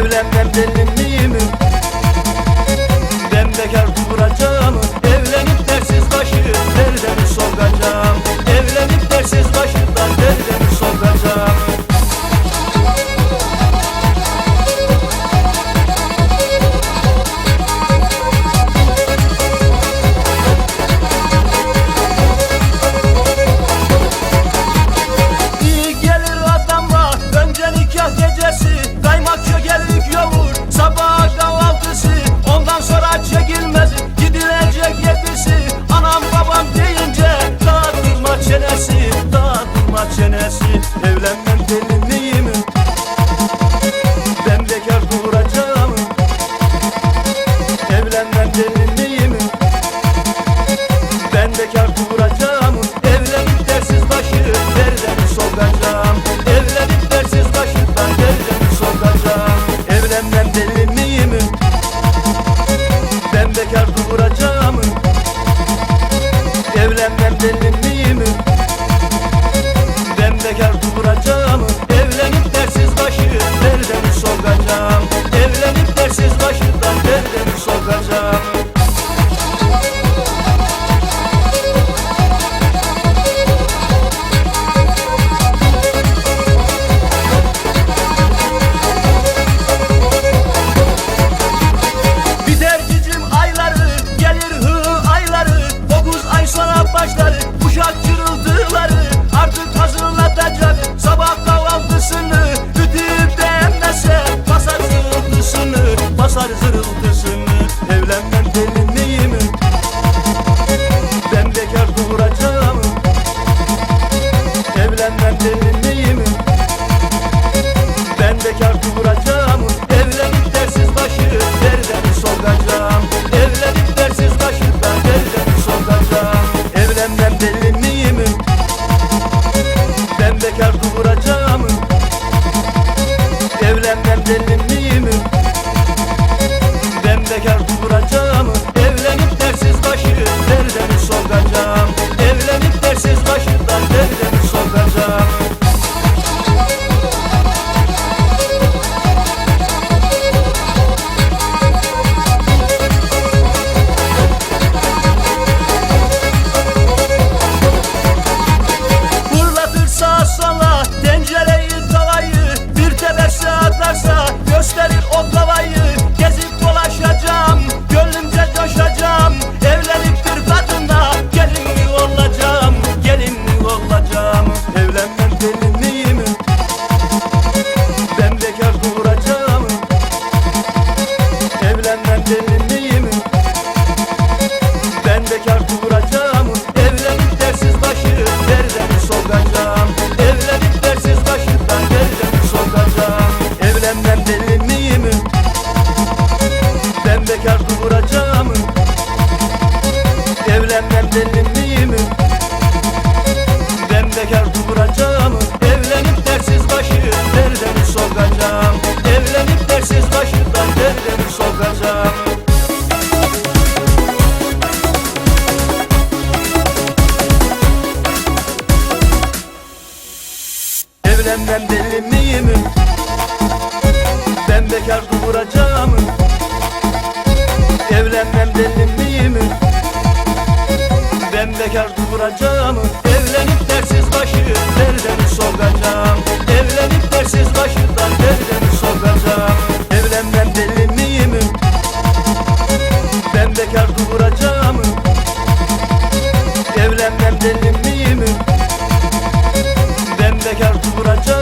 evlenmem deli miyim? sokaklar kuracağım Evlenip dersiz başı derden sokacağım Evlenip dersiz başından derden sokacağım Evlenmem deli miyim? Ben bekar duracağım. teker duran deli? Ben bekar duracağım Evlenip dersiz başı Derdemi sokacağım Evlenip dersiz başından Derdemi sokacağım Evlenmem deli miyim? Ben bekar duracağım Evlenmem deli miyim? bekar duracağım Evlenip dersiz başı derdemi sokacağım Evlenip dersiz başından derdemi sokacağım Evlenmem deli miyim? Ben bekar duracağım Evlenmem deli miyim? Ben bekar duracağım